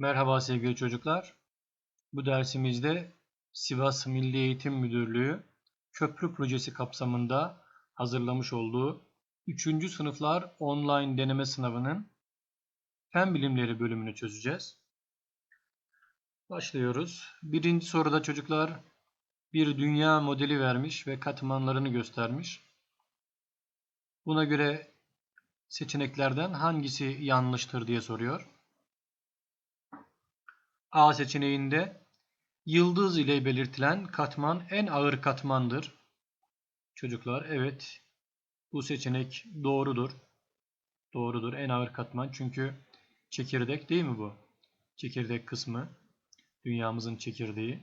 Merhaba sevgili çocuklar. Bu dersimizde Sivas Milli Eğitim Müdürlüğü köprü projesi kapsamında hazırlamış olduğu 3. sınıflar online deneme sınavının fen bilimleri bölümünü çözeceğiz. Başlıyoruz. Birinci soruda çocuklar bir dünya modeli vermiş ve katmanlarını göstermiş. Buna göre seçeneklerden hangisi yanlıştır diye soruyor. A seçeneğinde yıldız ile belirtilen katman en ağır katmandır. Çocuklar evet bu seçenek doğrudur. Doğrudur en ağır katman çünkü çekirdek değil mi bu? Çekirdek kısmı dünyamızın çekirdeği.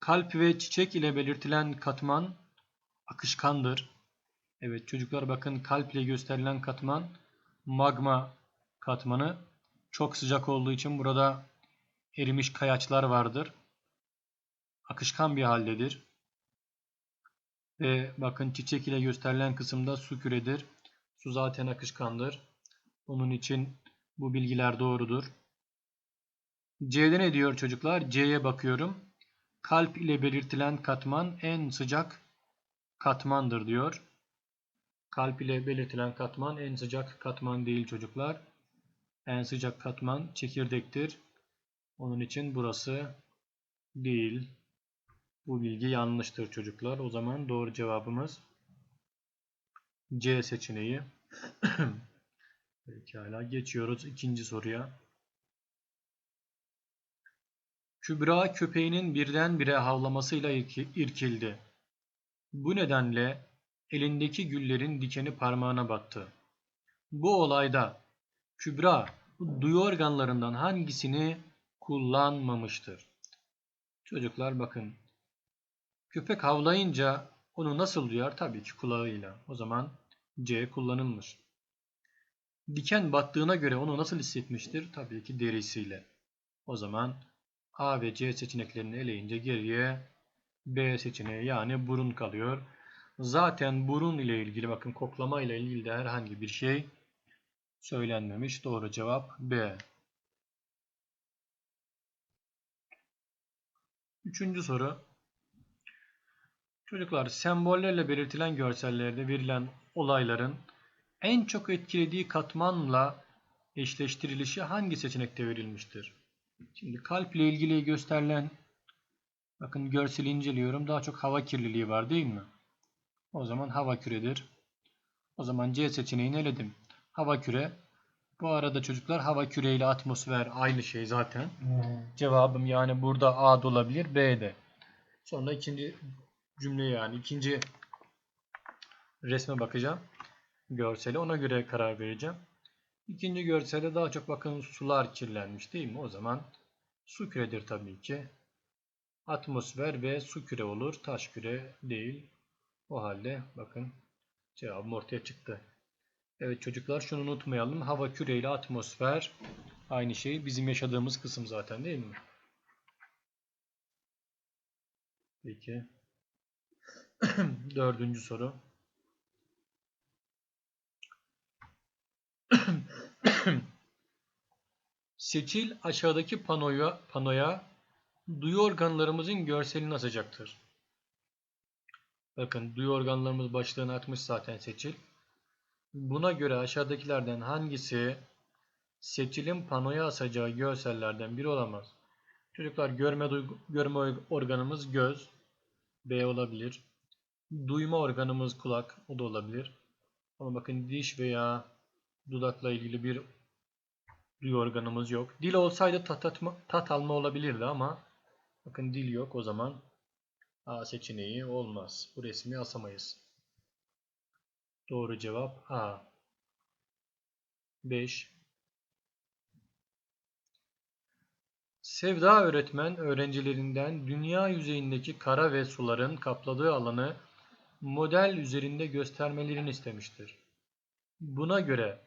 Kalp ve çiçek ile belirtilen katman akışkandır. Evet çocuklar bakın kalp ile gösterilen katman magma katmanı. Çok sıcak olduğu için burada erimiş kayaçlar vardır. Akışkan bir haldedir. Ve bakın çiçek ile gösterilen kısımda su küredir. Su zaten akışkandır. Onun için bu bilgiler doğrudur. C'de ne diyor çocuklar? C'ye bakıyorum. Kalp ile belirtilen katman en sıcak katmandır diyor. Kalp ile belirtilen katman en sıcak katman değil çocuklar. En sıcak katman çekirdektir. Onun için burası değil. Bu bilgi yanlıştır çocuklar. O zaman doğru cevabımız C seçeneği. Pekala geçiyoruz ikinci soruya. Kübra köpeğinin birdenbire havlamasıyla irkildi. Bu nedenle elindeki güllerin dikeni parmağına battı. Bu olayda Kübra duyu organlarından hangisini kullanmamıştır? Çocuklar bakın. Köpek havlayınca onu nasıl duyar? Tabii ki kulağıyla. O zaman C kullanılmış. Diken battığına göre onu nasıl hissetmiştir? Tabii ki derisiyle. O zaman A ve C seçeneklerini eleyince geriye B seçeneği yani burun kalıyor. Zaten burun ile ilgili bakın koklama ile ilgili de herhangi bir şey söylenmemiş. Doğru cevap B. Üçüncü soru. Çocuklar sembollerle belirtilen görsellerde verilen olayların en çok etkilediği katmanla eşleştirilişi hangi seçenekte verilmiştir? Şimdi kalp ile ilgili gösterilen bakın görseli inceliyorum. Daha çok hava kirliliği var değil mi? O zaman hava küredir. O zaman C seçeneğini eledim. Hava küre. Bu arada çocuklar hava küre ile atmosfer aynı şey zaten. Hmm. Cevabım yani burada A da olabilir B de. Sonra ikinci cümle yani ikinci resme bakacağım. Görseli ona göre karar vereceğim. İkinci görselde daha çok bakın sular kirlenmiş değil mi? O zaman su küredir tabii ki. Atmosfer ve su küre olur. Taş küre değil. O halde bakın cevabım ortaya çıktı. Evet çocuklar şunu unutmayalım. Hava küre ile atmosfer aynı şey. Bizim yaşadığımız kısım zaten değil mi? Peki. Dördüncü soru. Seçil aşağıdaki panoya, panoya duyu organlarımızın görselini asacaktır. Bakın duyu organlarımız başlığını atmış zaten seçil. Buna göre aşağıdakilerden hangisi seçilin panoya asacağı görsellerden biri olamaz? Çocuklar görme, duygu, görme organımız göz. B olabilir. Duyma organımız kulak. O da olabilir. Ama bakın diş veya dudakla ilgili bir duyu organımız yok. Dil olsaydı tat, atma, tat alma olabilirdi ama bakın dil yok. O zaman A seçeneği olmaz. Bu resmi asamayız. Doğru cevap A. 5. Sevda öğretmen öğrencilerinden dünya yüzeyindeki kara ve suların kapladığı alanı model üzerinde göstermelerini istemiştir. Buna göre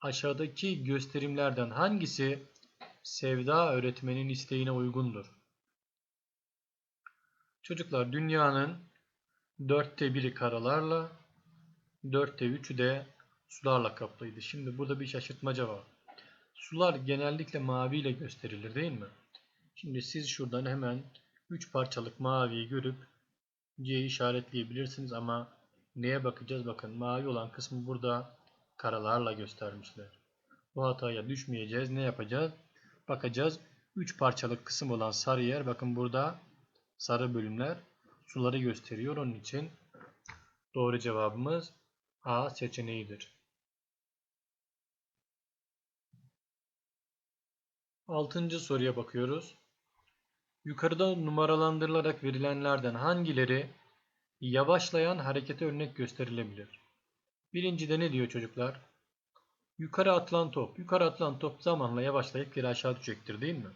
aşağıdaki gösterimlerden hangisi Sevda öğretmenin isteğine uygundur? Çocuklar dünyanın dörtte biri karalarla, dörtte üçü de sularla kaplıydı. Şimdi burada bir şaşırtmaca var. Sular genellikle mavi ile gösterilir değil mi? Şimdi siz şuradan hemen 3 parçalık maviyi görüp C'yi işaretleyebilirsiniz ama neye bakacağız? Bakın mavi olan kısmı burada karalarla göstermişler. Bu hataya düşmeyeceğiz. Ne yapacağız? Bakacağız. 3 parçalık kısım olan sarı yer bakın burada sarı bölümler suları gösteriyor. Onun için doğru cevabımız A seçeneğidir. Altıncı soruya bakıyoruz. Yukarıda numaralandırılarak verilenlerden hangileri yavaşlayan harekete örnek gösterilebilir? Birincide ne diyor çocuklar? Yukarı atılan top. Yukarı atılan top zamanla yavaşlayıp geri aşağı düşecektir değil mi?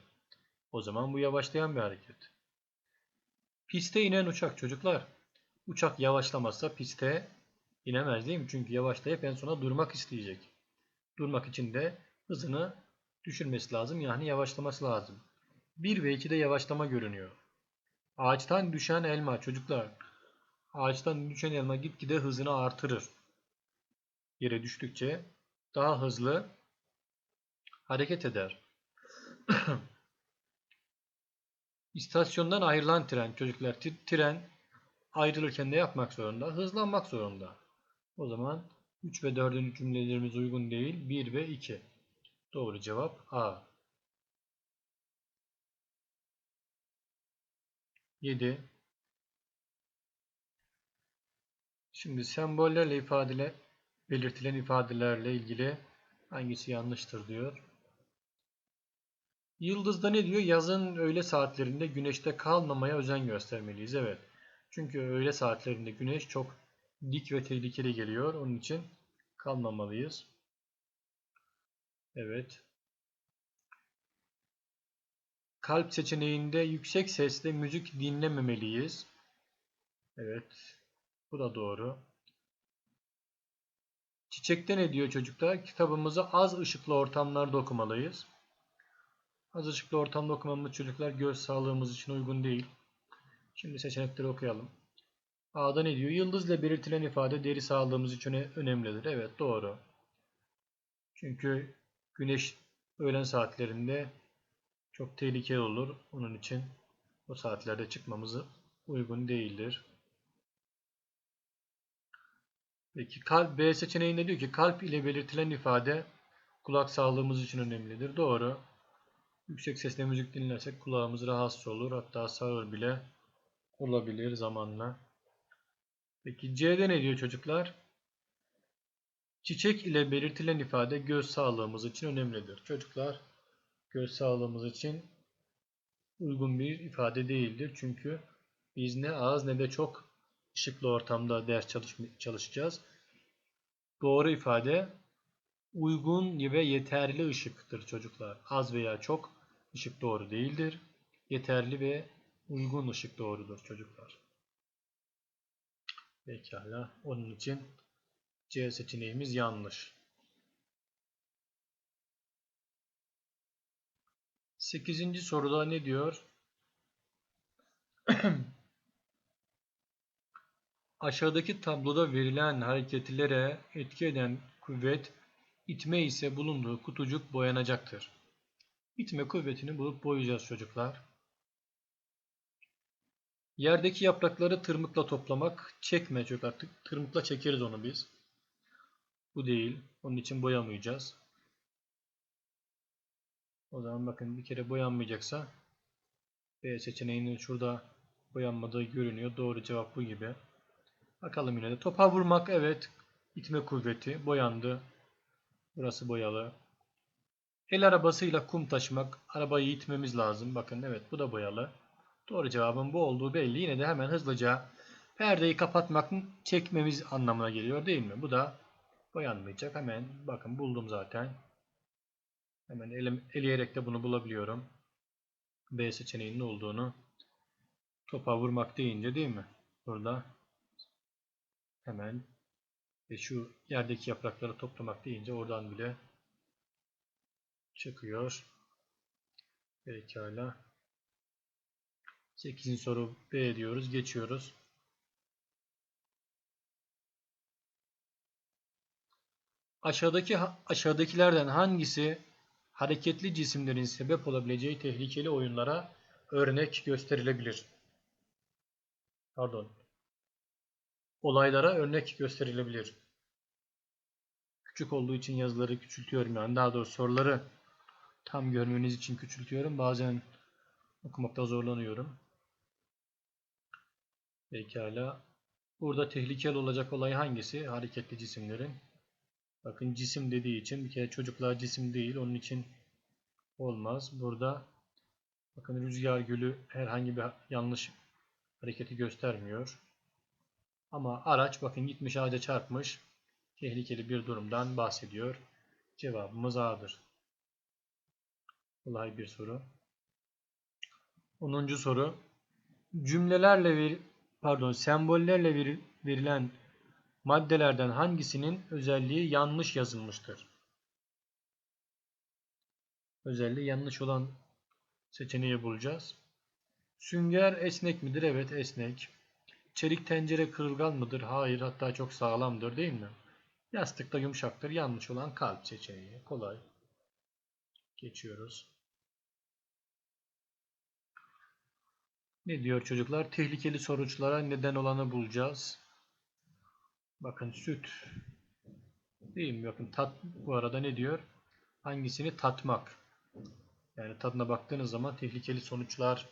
O zaman bu yavaşlayan bir hareket. Piste inen uçak çocuklar. Uçak yavaşlamazsa piste inemez değil mi? Çünkü yavaşlayıp en sona durmak isteyecek. Durmak için de hızını düşürmesi lazım. Yani yavaşlaması lazım. 1 ve 2'de yavaşlama görünüyor. Ağaçtan düşen elma çocuklar. Ağaçtan düşen elma gitgide hızını artırır. Yere düştükçe daha hızlı hareket eder. İstasyondan ayrılan tren çocuklar tren ayrılırken ne yapmak zorunda? Hızlanmak zorunda. O zaman 3 ve 4'ün cümlelerimiz uygun değil. 1 ve 2. Doğru cevap A. 7. Şimdi sembollerle ifadele belirtilen ifadelerle ilgili hangisi yanlıştır diyor. Yıldızda ne diyor? Yazın öğle saatlerinde güneşte kalmamaya özen göstermeliyiz. Evet. Çünkü öğle saatlerinde güneş çok dik ve tehlikeli geliyor. Onun için kalmamalıyız. Evet. Kalp seçeneğinde yüksek sesle müzik dinlememeliyiz. Evet. Bu da doğru. Çiçekte ne diyor çocuklar? Kitabımızı az ışıklı ortamlarda okumalıyız. Az ışıklı ortamda okumamız çocuklar göz sağlığımız için uygun değil. Şimdi seçenekleri okuyalım. A'da ne diyor? Yıldız ile belirtilen ifade deri sağlığımız için önemlidir. Evet doğru. Çünkü güneş öğlen saatlerinde çok tehlikeli olur. Onun için o saatlerde çıkmamız uygun değildir. Peki kalp B seçeneğinde diyor ki kalp ile belirtilen ifade kulak sağlığımız için önemlidir. Doğru. Yüksek sesle müzik dinlersek kulağımız rahatsız olur. Hatta sağır bile olabilir zamanla. Peki C'de ne diyor çocuklar? Çiçek ile belirtilen ifade göz sağlığımız için önemlidir. Çocuklar göz sağlığımız için uygun bir ifade değildir. Çünkü biz ne az ne de çok ışıklı ortamda ders çalış çalışacağız. Doğru ifade uygun ve yeterli ışıktır çocuklar. Az veya çok ışık doğru değildir. Yeterli ve uygun ışık doğrudur çocuklar. Pekala. Onun için C seçeneğimiz yanlış. 8. soruda ne diyor? Aşağıdaki tabloda verilen hareketlere etki eden kuvvet itme ise bulunduğu kutucuk boyanacaktır. İtme kuvvetini bulup boyayacağız çocuklar. Yerdeki yaprakları tırmıkla toplamak. Çekme çok artık. Tırmıkla çekeriz onu biz. Bu değil. Onun için boyamayacağız. O zaman bakın bir kere boyanmayacaksa B seçeneğinin şurada boyanmadığı görünüyor. Doğru cevap bu gibi. Bakalım yine de. Topa vurmak evet. İtme kuvveti. Boyandı. Burası boyalı. El arabasıyla kum taşımak. Arabayı itmemiz lazım. Bakın evet bu da boyalı. Doğru cevabın bu olduğu belli. Yine de hemen hızlıca perdeyi kapatmak çekmemiz anlamına geliyor değil mi? Bu da boyanmayacak. Hemen bakın buldum zaten. Hemen elim, eleyerek de bunu bulabiliyorum. B seçeneğinin olduğunu. Topa vurmak deyince değil mi? Burada hemen ve şu yerdeki yaprakları toplamak deyince oradan bile çıkıyor. Pekala. 8. soru B diyoruz. Geçiyoruz. Aşağıdaki aşağıdakilerden hangisi hareketli cisimlerin sebep olabileceği tehlikeli oyunlara örnek gösterilebilir. Pardon. Olaylara örnek gösterilebilir. Küçük olduğu için yazıları küçültüyorum yani daha doğrusu soruları tam görmeniz için küçültüyorum. Bazen okumakta zorlanıyorum. Pekala. Burada tehlikeli olacak olay hangisi? Hareketli cisimlerin. Bakın cisim dediği için bir kere çocuklar cisim değil. Onun için olmaz. Burada bakın rüzgar gülü herhangi bir yanlış hareketi göstermiyor. Ama araç bakın gitmiş ağaca çarpmış. Tehlikeli bir durumdan bahsediyor. Cevabımız A'dır. Kolay bir soru. 10. soru. Cümlelerle pardon sembollerle ver, verilen maddelerden hangisinin özelliği yanlış yazılmıştır? Özelliği yanlış olan seçeneği bulacağız. Sünger esnek midir? Evet esnek. Çelik tencere kırılgan mıdır? Hayır hatta çok sağlamdır değil mi? Yastık da yumuşaktır. Yanlış olan kalp seçeneği. Kolay. Geçiyoruz. Ne diyor çocuklar? Tehlikeli sonuçlara neden olanı bulacağız. Bakın süt. Değil mi? Bakın tat bu arada ne diyor? Hangisini tatmak. Yani tadına baktığınız zaman tehlikeli sonuçlar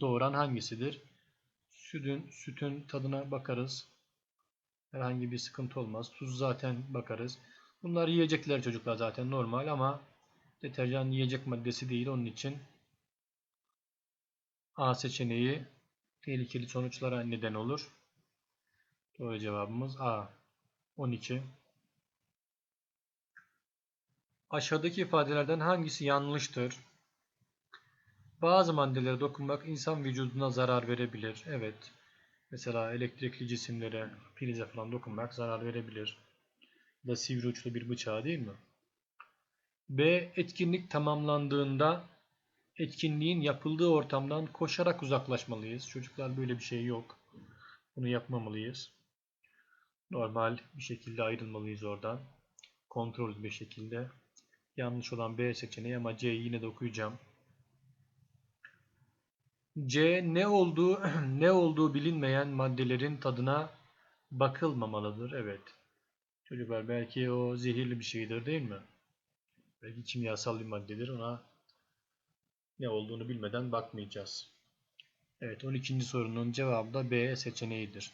doğuran hangisidir? Sütün, sütün tadına bakarız. Herhangi bir sıkıntı olmaz. Tuz zaten bakarız. Bunlar yiyecekler çocuklar zaten normal ama deterjan yiyecek maddesi değil. Onun için A seçeneği tehlikeli sonuçlara neden olur. Doğru cevabımız A. 12. Aşağıdaki ifadelerden hangisi yanlıştır? Bazı maddelere dokunmak insan vücuduna zarar verebilir. Evet. Mesela elektrikli cisimlere, prize falan dokunmak zarar verebilir. Da sivri uçlu bir bıçağı değil mi? B. Etkinlik tamamlandığında etkinliğin yapıldığı ortamdan koşarak uzaklaşmalıyız. Çocuklar böyle bir şey yok. Bunu yapmamalıyız. Normal bir şekilde ayrılmalıyız oradan. Kontrollü bir şekilde. Yanlış olan B seçeneği ama C'yi yine de okuyacağım. C ne olduğu ne olduğu bilinmeyen maddelerin tadına bakılmamalıdır. Evet. Çocuklar belki o zehirli bir şeydir değil mi? Belki kimyasal bir maddedir. Ona ne olduğunu bilmeden bakmayacağız. Evet 12. sorunun cevabı da B seçeneğidir.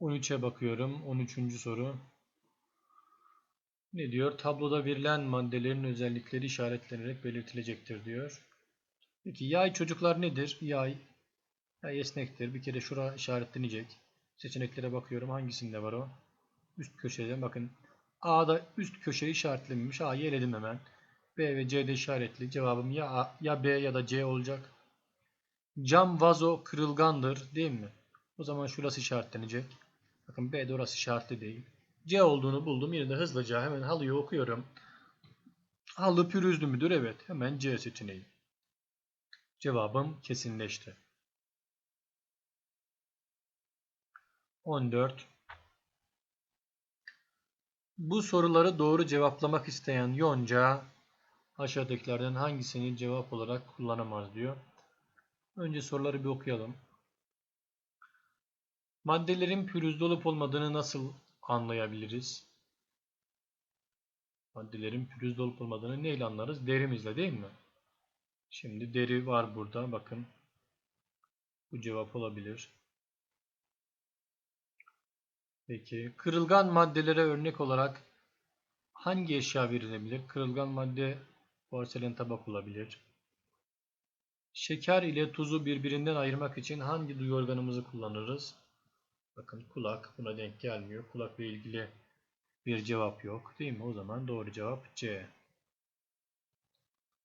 13'e bakıyorum. 13. soru. Ne diyor? Tabloda verilen maddelerin özellikleri işaretlenerek belirtilecektir diyor. Peki yay çocuklar nedir? Yay, yay esnektir. Bir kere şura işaretlenecek. Seçeneklere bakıyorum. Hangisinde var o? Üst köşede bakın. A'da üst köşeyi işaretlememiş. A'yı eledim hemen. B ve C'de işaretli. Cevabım ya A, ya B ya da C olacak. Cam vazo kırılgandır değil mi? O zaman şurası işaretlenecek. Bakın B'de orası işaretli değil. C olduğunu buldum. Yine de hızlıca hemen halıyı okuyorum. Halı pürüzlü müdür? Evet. Hemen C seçeneği. Cevabım kesinleşti. 14. Bu soruları doğru cevaplamak isteyen Yonca aşağıdakilerden hangisini cevap olarak kullanamaz diyor. Önce soruları bir okuyalım. Maddelerin pürüzlü olup olmadığını nasıl anlayabiliriz? Maddelerin pürüzlü olup olmadığını neyle anlarız? Derimizle değil mi? Şimdi deri var burada. Bakın. Bu cevap olabilir. Peki. Kırılgan maddelere örnek olarak hangi eşya verilebilir? Kırılgan madde porselen tabak olabilir. Şeker ile tuzu birbirinden ayırmak için hangi duyu organımızı kullanırız? Bakın kulak buna denk gelmiyor. Kulakla ilgili bir cevap yok. Değil mi? O zaman doğru cevap C.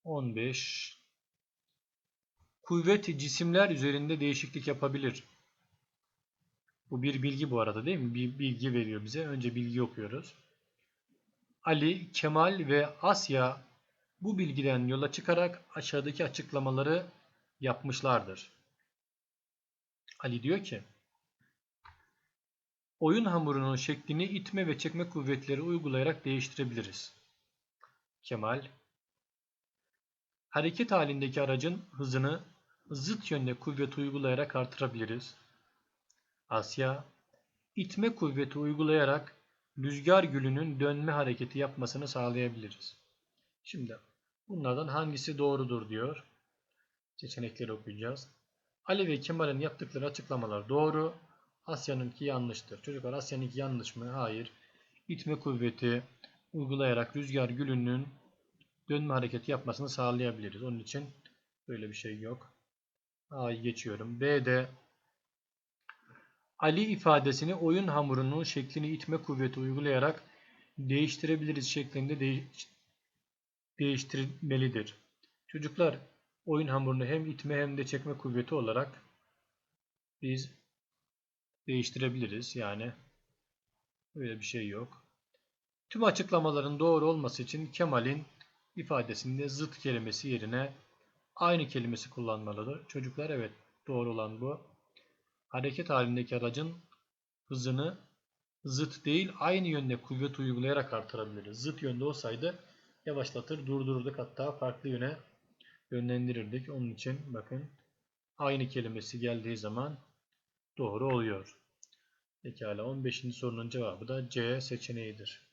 15. Kuvvet cisimler üzerinde değişiklik yapabilir. Bu bir bilgi bu arada değil mi? Bir bilgi veriyor bize. Önce bilgi okuyoruz. Ali, Kemal ve Asya bu bilgiden yola çıkarak aşağıdaki açıklamaları yapmışlardır. Ali diyor ki oyun hamurunun şeklini itme ve çekme kuvvetleri uygulayarak değiştirebiliriz. Kemal Hareket halindeki aracın hızını zıt yönde kuvvet uygulayarak artırabiliriz. Asya itme kuvveti uygulayarak rüzgar gülünün dönme hareketi yapmasını sağlayabiliriz. Şimdi bunlardan hangisi doğrudur diyor. Seçenekleri okuyacağız. Ali ve Kemal'in yaptıkları açıklamalar doğru. Asya'nınki yanlıştır. Çocuklar Asya'nınki yanlış mı? Hayır. İtme kuvveti uygulayarak rüzgar gülünün dönme hareketi yapmasını sağlayabiliriz. Onun için böyle bir şey yok. A'yı geçiyorum. B'de Ali ifadesini oyun hamurunun şeklini itme kuvveti uygulayarak değiştirebiliriz şeklinde değiş değiştirmelidir. Çocuklar oyun hamurunu hem itme hem de çekme kuvveti olarak biz değiştirebiliriz. Yani böyle bir şey yok. Tüm açıklamaların doğru olması için Kemal'in ifadesinde zıt kelimesi yerine aynı kelimesi kullanmalıdır. Çocuklar evet doğru olan bu. Hareket halindeki aracın hızını zıt değil aynı yönde kuvvet uygulayarak artırabiliriz. Zıt yönde olsaydı yavaşlatır durdururduk hatta farklı yöne yönlendirirdik. Onun için bakın aynı kelimesi geldiği zaman doğru oluyor. Pekala 15. sorunun cevabı da C seçeneğidir.